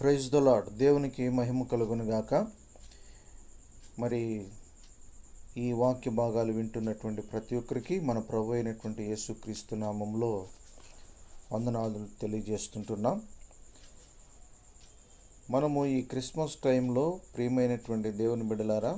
Praise the lord దేవునికి మహిమ కలుగును గాక మరి ఈ వాక్య భాగాలు వింటున్నటువంటి ప్రతి ఒక్కరికి మన ప్రభు అయినటువంటి యేసుక్రీస్తు నామంలో వందనాలు తెలియజేస్తుంటున్నాం. మనము ఈ క్రిస్మస్ టైంలో ప్రియమైనటువంటి దేవుని బిడలారా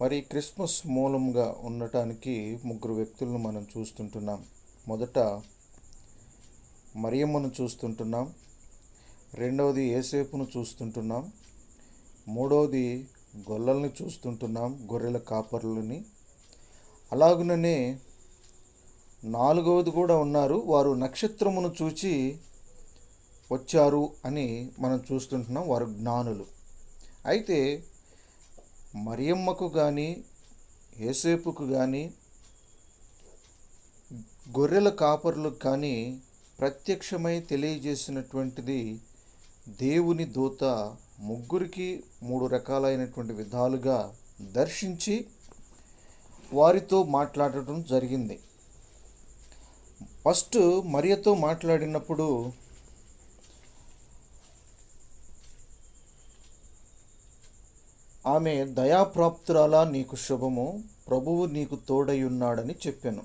మరి క్రిస్మస్ మూలంగా ఉండటానికి ముగ్గురు వ్యక్తులను మనం చూస్తుంటున్నాం. మొదట మరియమ్మను చూస్తుంటున్నాం. రెండవది ఏసేపును చూస్తుంటున్నాం. మూడవది గొల్లల్ని చూస్తుంటున్నాం గొర్రెల కాపర్లని. అలాగుననే నాలుగవది కూడా ఉన్నారు. వారు నక్షత్రమును చూచి వచ్చారు అని మనం చూస్తుంటున్నాం వారు జ్ఞానులు. అయితే మరియమ్మకు కానీ ఏసేపుకు కానీ గొర్రెల కాపర్లకు కానీ ప్రత్యక్షమై తెలియజేసినటువంటిది దేవుని దూత ముగ్గురికి మూడు రకాలైనటువంటి విధాలుగా దర్శించి వారితో మాట్లాడటం జరిగింది. ఫస్ట్ మరియతో మాట్లాడినప్పుడు ఆమె దయాప్రాప్తురాలా నీకు శుభము ప్రభువు నీకు తోడయున్నాడని చెప్పాను.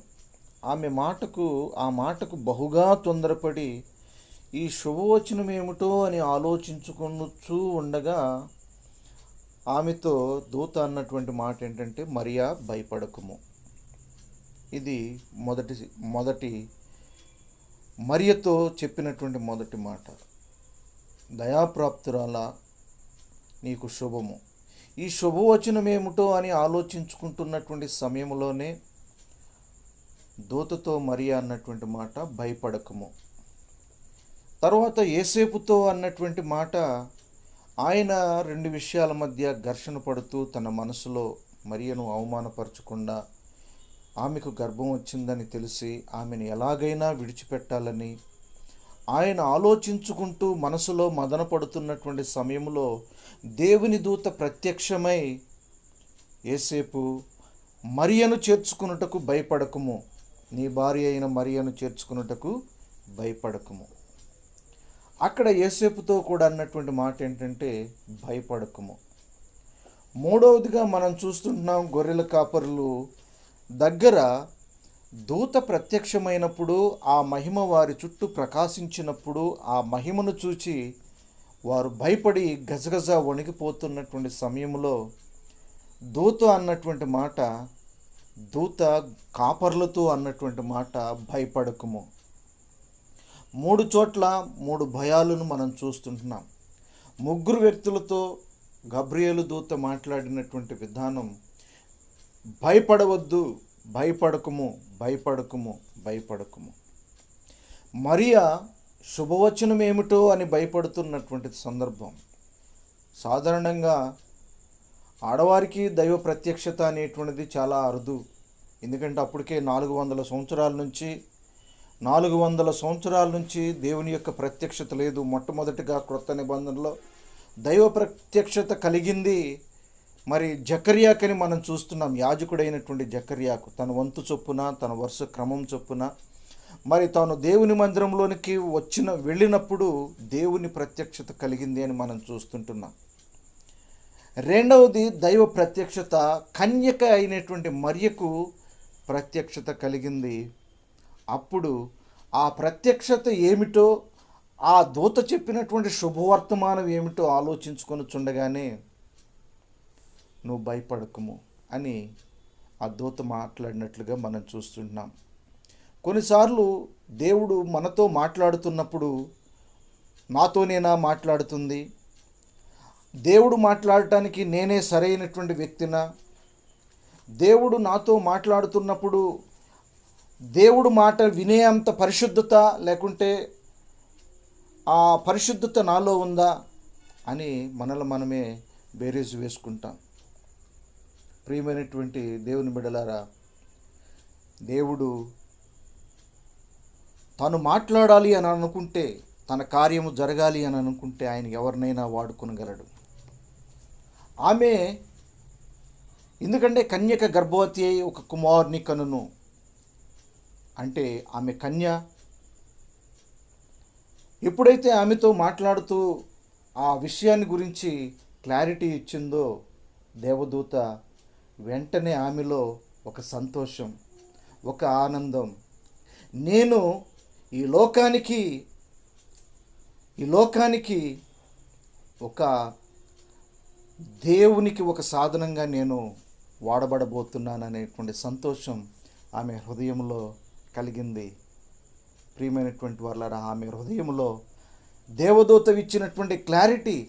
ఆమె మాటకు ఆ మాటకు బహుగా తొందరపడి ఈ శుభవచనం ఏమిటో అని ఆలోచించుకొనొచ్చు ఉండగా ఆమెతో దూత అన్నటువంటి మాట ఏంటంటే మరియా భయపడకము. ఇది మొదటి మొదటి మరియతో చెప్పినటువంటి మొదటి మాట. దయాప్రాప్తురాల నీకు శుభము. ఈ శుభవచనం ఏమిటో అని ఆలోచించుకుంటున్నటువంటి సమయంలోనే దూతతో మరియా అన్నటువంటి మాట భయపడకము. తర్వాత ఏసేపుతో అన్నటువంటి మాట ఆయన రెండు విషయాల మధ్య ఘర్షణ పడుతూ తన మనసులో మరియను అవమానపరచకుండా ఆమెకు గర్భం వచ్చిందని తెలిసి ఆమెను ఎలాగైనా విడిచిపెట్టాలని ఆయన ఆలోచించుకుంటూ మనసులో మదన పడుతున్నటువంటి సమయంలో దేవుని దూత ప్రత్యక్షమై ఏసేపు మరియను చేర్చుకున్నటకు భయపడకము. నీ భార్య అయిన మరియను చేర్చుకున్నటకు భయపడకము. అక్కడ ఏసేపుతో కూడా అన్నటువంటి మాట ఏంటంటే భయపడకము. మూడవదిగా మనం చూస్తుంటున్నాం గొర్రెల కాపరులు. దగ్గర దూత ప్రత్యక్షమైనప్పుడు ఆ మహిమ వారి చుట్టూ ప్రకాశించినప్పుడు ఆ మహిమను చూచి వారు భయపడి గజగజ వణికిపోతున్నటువంటి సమయంలో దూత అన్నటువంటి మాట దూత కాపర్లతో అన్నటువంటి మాట భయపడకము. మూడు చోట్ల మూడు భయాలను మనం చూస్తుంటున్నాం. ముగ్గురు వ్యక్తులతో గబ్రియలు దూత మాట్లాడినటువంటి విధానం భయపడవద్దు భయపడకము భయపడకము భయపడకము. మరియా శుభవచనం ఏమిటో అని భయపడుతున్నటువంటి సందర్భం. సాధారణంగా ఆడవారికి దైవ ప్రత్యక్షత అనేటువంటిది చాలా అరుదు. ఎందుకంటే అప్పటికే నాలుగు వందల సంవత్సరాల నుంచి నాలుగు వందల సంవత్సరాల నుంచి దేవుని యొక్క ప్రత్యక్షత లేదు. మొట్టమొదటిగా క్రొత్త నిబంధనలో దైవ ప్రత్యక్షత కలిగింది. మరి జకర్యాకని మనం చూస్తున్నాం. యాజకుడైనటువంటి జకర్యాకు తన వంతు చొప్పున తన వరుస క్రమం చొప్పున మరి తాను దేవుని మందిరంలోనికి వచ్చిన వెళ్ళినప్పుడు దేవుని ప్రత్యక్షత కలిగింది అని మనం చూస్తుంటున్నాం. రెండవది దైవ ప్రత్యక్షత కన్యక అయినటువంటి మరియకు ప్రత్యక్షత కలిగింది. అప్పుడు ఆ ప్రత్యక్షత ఏమిటో ఆ దూత చెప్పినటువంటి శుభవర్తమానం ఏమిటో ఆలోచించుకొని చుండగానే నువ్వు భయపడకము అని ఆ దూత మాట్లాడినట్లుగా మనం చూస్తున్నాం కొన్నిసార్లు దేవుడు మనతో మాట్లాడుతున్నప్పుడు నాతోనేనా మాట్లాడుతుంది. దేవుడు మాట్లాడటానికి నేనే సరైనటువంటి వ్యక్తినా? దేవుడు నాతో మాట్లాడుతున్నప్పుడు దేవుడు మాట వినే అంత పరిశుద్ధత లేకుంటే ఆ పరిశుద్ధత నాలో ఉందా అని మనలో మనమే బేరీజ్ వేసుకుంటాం. ప్రియమైనటువంటి దేవుని బిడలారా దేవుడు తను మాట్లాడాలి అని అనుకుంటే తన కార్యము జరగాలి అని అనుకుంటే ఆయన ఎవరినైనా వాడుకొనగలడు. ఆమె ఎందుకంటే కన్యక గర్భవతి అయి ఒక కుమారుని కనును. అంటే ఆమె కన్య. ఎప్పుడైతే ఆమెతో మాట్లాడుతూ ఆ విషయాన్ని గురించి క్లారిటీ ఇచ్చిందో దేవదూత వెంటనే ఆమెలో ఒక సంతోషం ఒక ఆనందం. నేను ఈ లోకానికి ఈ లోకానికి ఒక దేవునికి ఒక సాధనంగా నేను వాడబడబోతున్నాననేటువంటి సంతోషం ఆమె హృదయంలో కలిగింది. ప్రియమైనటువంటి వాళ్ళ ఆమె హృదయంలో దేవదూత ఇచ్చినటువంటి క్లారిటీ.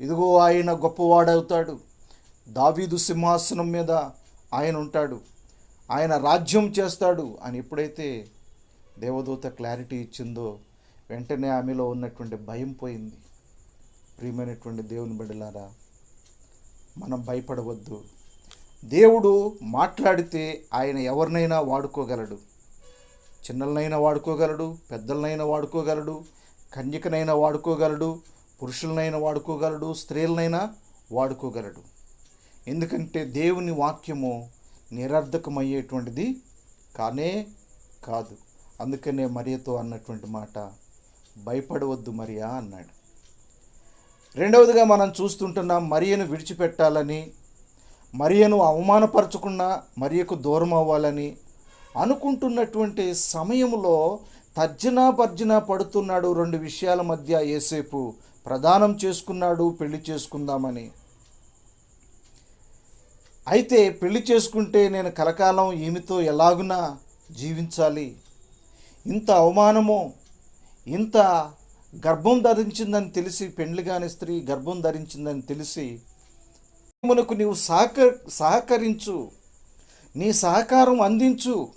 ఇదిగో ఆయన గొప్పవాడవుతాడు. దావీదు సింహాసనం మీద ఆయన ఉంటాడు. ఆయన రాజ్యం చేస్తాడు అని ఎప్పుడైతే దేవదూత క్లారిటీ ఇచ్చిందో వెంటనే ఆమెలో ఉన్నటువంటి భయం పోయింది. ప్రియమైనటువంటి దేవుని బిడ్డలారా మనం భయపడవద్దు. దేవుడు మాట్లాడితే ఆయన ఎవరినైనా వాడుకోగలడు. చిన్నలనైనా వాడుకోగలడు పెద్దలనైనా వాడుకోగలడు కన్యకనైనా వాడుకోగలడు పురుషులనైనా వాడుకోగలడు స్త్రీలనైనా వాడుకోగలడు. ఎందుకంటే దేవుని వాక్యము నిరర్ధకమయ్యేటువంటిది కానే కాదు. అందుకనే మరియతో అన్నటువంటి మాట భయపడవద్దు మరియా అన్నాడు. రెండవదిగా మనం చూస్తుంటున్నాం మరియను విడిచిపెట్టాలని మరియను అవమానపరచకుండా మరియకు దూరం అవ్వాలని అనుకుంటున్నటువంటి సమయంలో తర్జనా భర్జన పడుతున్నాడు రెండు విషయాల మధ్య ఏసేపు ప్రదానం చేసుకున్నాడు పెళ్ళి చేసుకుందామని. అయితే పెళ్ళి చేసుకుంటే నేను కలకాలం ఈమెతో ఎలాగునా జీవించాలి? ఇంత అవమానమో ఇంత గర్భం ధరించిందని తెలిసి పెండ్లి కాని స్త్రీ గర్భం ధరించిందని తెలిసి మనకు నీవు సహక సహకరించు నీ సహకారం అందించు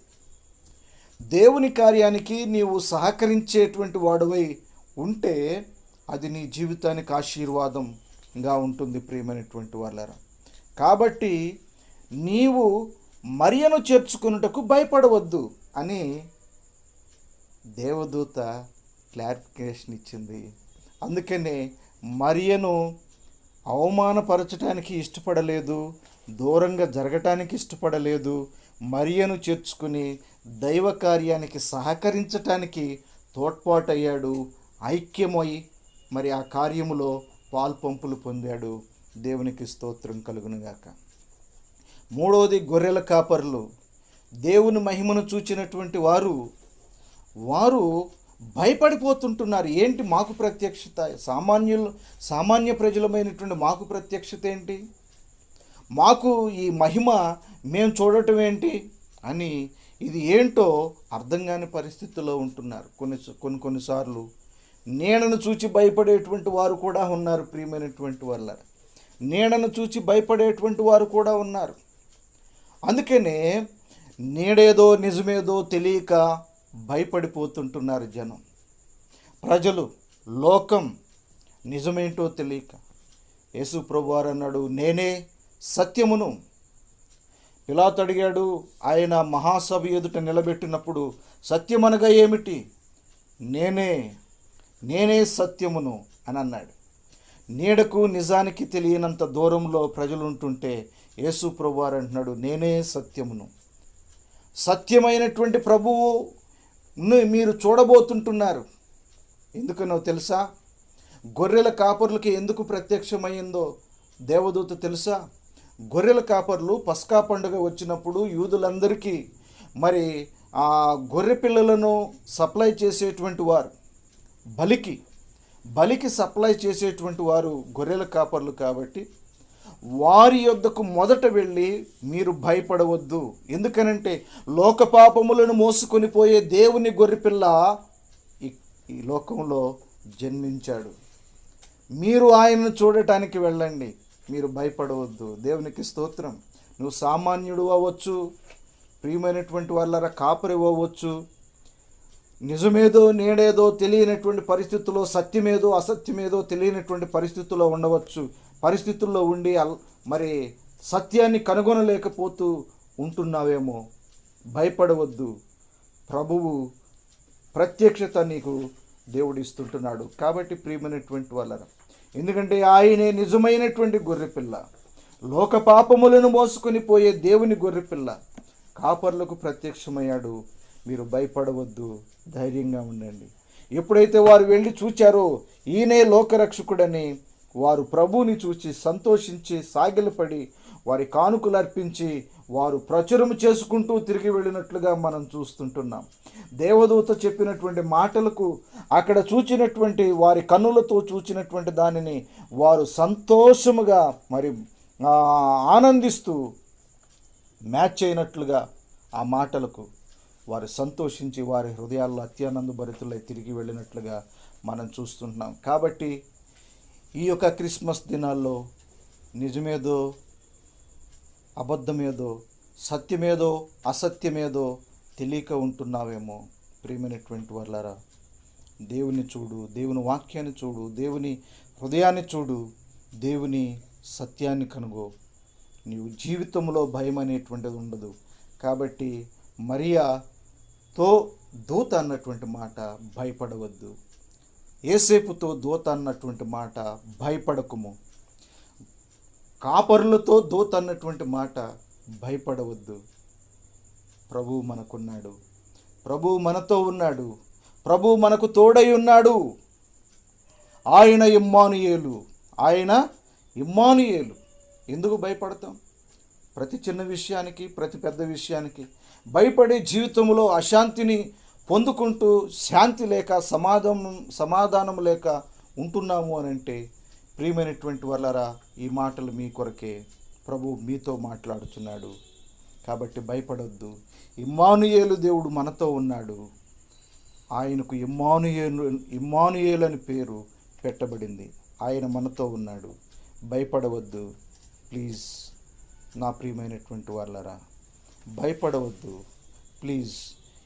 దేవుని కార్యానికి నీవు సహకరించేటువంటి వాడువై ఉంటే అది నీ జీవితానికి ఆశీర్వాదంగా ఉంటుంది ప్రియమైనటువంటి వాళ్ళరా కాబట్టి నీవు మరియను చేర్చుకున్నటకు భయపడవద్దు అని దేవదూత క్లారిఫికేషన్ ఇచ్చింది. అందుకనే మరియను అవమానపరచడానికి ఇష్టపడలేదు దూరంగా జరగటానికి ఇష్టపడలేదు మరియను చేర్చుకుని దైవ కార్యానికి సహకరించటానికి తోడ్పాటయ్యాడు ఐక్యమై మరి ఆ కార్యములో పాల్పంపులు పొందాడు. దేవునికి స్తోత్రం కలుగునుగాక. మూడవది గొర్రెల కాపర్లు. దేవుని మహిమను చూచినటువంటి వారు వారు భయపడిపోతుంటున్నారు. ఏంటి మాకు ప్రత్యక్షత? సామాన్యులు సామాన్య ప్రజలమైనటువంటి మాకు ప్రత్యక్షత ఏంటి? మాకు ఈ మహిమ మేము చూడటం ఏంటి అని ఇది ఏంటో అర్థం కాని పరిస్థితుల్లో ఉంటున్నారు. కొన్ని కొన్ని కొన్నిసార్లు నీడను చూచి భయపడేటువంటి వారు కూడా ఉన్నారు ప్రియమైనటువంటి వాళ్ళ నీడను చూచి భయపడేటువంటి వారు కూడా ఉన్నారు. అందుకనే నీడేదో నిజమేదో తెలియక భయపడిపోతుంటున్నారు జనం. ప్రజలు లోకం నిజమేంటో తెలియక. యేసు ప్రభువారు అన్నాడు నేనే సత్యమును. ఇలా అడిగాడు ఆయన మహాసభ ఎదుట నిలబెట్టినప్పుడు సత్యమనగా ఏమిటి? నేనే నేనే సత్యమును అని అన్నాడు. నీడకు నిజానికి తెలియనంత దూరంలో ప్రజలు ఉంటుంటే యేసు ప్రభువారు అంటున్నాడు నేనే సత్యమును. సత్యమైనటువంటి ప్రభువు మీరు చూడబోతుంటున్నారు. ఎందుకనో తెలుసా? గొర్రెల కాపర్లకి ఎందుకు ప్రత్యక్షమైందో దేవదూత తెలుసా? గొర్రెల కాపర్లు పస్కా పండుగ వచ్చినప్పుడు యూదులందరికీ మరి ఆ గొర్రె పిల్లలను సప్లై చేసేటువంటి వారు బలికి బలికి సప్లై చేసేటువంటి వారు గొర్రెల కాపర్లు కాబట్టి వారి యొద్దకు మొదట వెళ్ళి మీరు భయపడవద్దు. ఎందుకనంటే లోక పాపములను మోసుకొని పోయే దేవుని గొర్రెపిల్ల ఈ- లోకంలో జన్మించాడు. మీరు ఆయనను చూడటానికి వెళ్ళండి. మీరు భయపడవద్దు. దేవునికి స్తోత్రం. నువ్వు సామాన్యుడు అవ్వచ్చు ప్రియమైనటువంటి వాళ్ళ కాపరి అవ్వచ్చు. నిజమేదో నేడేదో తెలియనటువంటి పరిస్థితుల్లో సత్యమేదో అసత్యమేదో తెలియనటువంటి పరిస్థితుల్లో ఉండవచ్చు. పరిస్థితుల్లో ఉండి అల్- మరి సత్యాన్ని కనుగొనలేకపోతూ ఉంటున్నావేమో. భయపడవద్దు. ప్రభువు ప్రత్యక్షత నీకు దేవుడిస్తుంటున్నాడు కాబట్టి ప్రియమైనటువంటి వాళ్ళ ఎందుకంటే ఆయనే నిజమైనటువంటి గొర్రెపిల్ల. లోక పాపములను మోసుకొని పోయే దేవుని గొర్రెపిల్ల. కాపర్లకు ప్రత్యక్షమయ్యాడు. మీరు భయపడవద్దు. ధైర్యంగా ఉండండి. ఎప్పుడైతే వారు వెళ్ళి చూచారో ఈయనే లోకరక్షకుడని వారు ప్రభువుని చూచి సంతోషించి సాగిలపడి వారి కానుకలు అర్పించి వారు ప్రచురము చేసుకుంటూ తిరిగి వెళ్ళినట్లుగా మనం చూస్తుంటున్నాం. దేవదూత చెప్పినటువంటి మాటలకు అక్కడ చూచినటువంటి వారి కన్నులతో చూచినటువంటి దానిని వారు సంతోషముగా మరి ఆనందిస్తూ మ్యాచ్ అయినట్లుగా ఆ మాటలకు వారు సంతోషించి వారి హృదయాల్లో అత్యానంద భరితులై తిరిగి వెళ్ళినట్లుగా మనం చూస్తుంటున్నాం. కాబట్టి ఈ యొక్క క్రిస్మస్ దినాల్లో నిజమేదో అబద్ధమేదో సత్యమేదో అసత్యమేదో తెలియక ఉంటున్నావేమో ప్రియమైనటువంటి వాళ్ళారా దేవుని చూడు దేవుని వాక్యాన్ని చూడు దేవుని హృదయాన్ని చూడు దేవుని సత్యాన్ని కనుగో. నీవు జీవితంలో భయం అనేటువంటిది ఉండదు. కాబట్టి మరియాతో దూత అన్నటువంటి మాట భయపడవద్దు. ఏసేపుతో దూత అన్నటువంటి మాట భయపడకుము. కాపరులతో దూత అన్నటువంటి మాట భయపడవద్దు. ప్రభువు మనకున్నాడు. ప్రభువు మనతో ఉన్నాడు. ప్రభువు మనకు తోడై ఉన్నాడు. ఆయన ఇమ్మానుయేలు. ఆయన ఇమ్మానుయేలు. ఎందుకు భయపడతాం? ప్రతి చిన్న విషయానికి ప్రతి పెద్ద విషయానికి భయపడే జీవితంలో అశాంతిని పొందుకుంటూ శాంతి లేక సమాధానం సమాధానం లేక ఉంటున్నాము అని అంటే ప్రియమైనటువంటి వల్లరా ఈ మాటలు మీ కొరకే ప్రభు మీతో మాట్లాడుచున్నాడు. కాబట్టి భయపడొద్దు. ఇమ్మానుయేలు దేవుడు మనతో ఉన్నాడు. ఆయనకు ఇమ్మానుయేలు ఇమ్మానుయేలు అని పేరు పెట్టబడింది. ఆయన మనతో ఉన్నాడు. భయపడవద్దు. ప్లీజ్ నా ప్రియమైనటువంటి వాళ్ళరా భయపడవద్దు. ప్లీజ్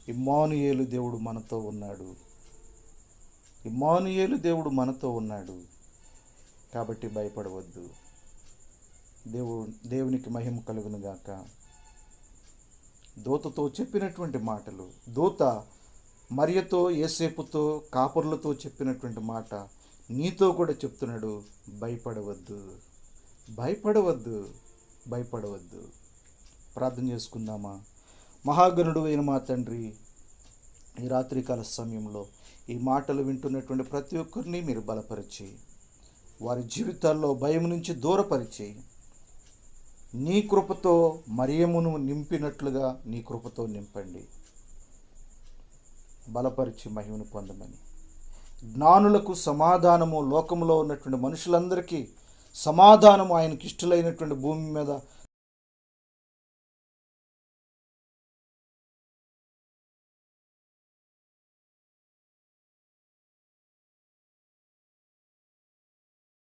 ఇమ్మానుయేలు దేవుడు మనతో ఉన్నాడు. ఇమ్మానుయేలు దేవుడు మనతో ఉన్నాడు. కాబట్టి భయపడవద్దు. దేవు దేవునికి మహిమ కలుగును గాక. దూతతో చెప్పినటువంటి మాటలు దూత మరియతో ఏసేపుతో కాపర్లతో చెప్పినటువంటి మాట నీతో కూడా చెప్తున్నాడు భయపడవద్దు. భయపడవద్దు భయపడవద్దు. ప్రార్థన చేసుకుందామా? మహాగణుడు అయిన మా తండ్రి ఈ రాత్రికాల సమయంలో ఈ మాటలు వింటున్నటువంటి ప్రతి ఒక్కరిని మీరు బలపరిచి వారి జీవితాల్లో భయం నుంచి దూరపరిచేయి నీ కృపతో మరియమును నింపినట్లుగా నీ కృపతో నింపండి. బలపరిచి మహిమను పొందమని. జ్ఞానులకు సమాధానము లోకములో ఉన్నటువంటి మనుషులందరికీ సమాధానము ఆయనకి ఇష్టలైనటువంటి భూమి మీద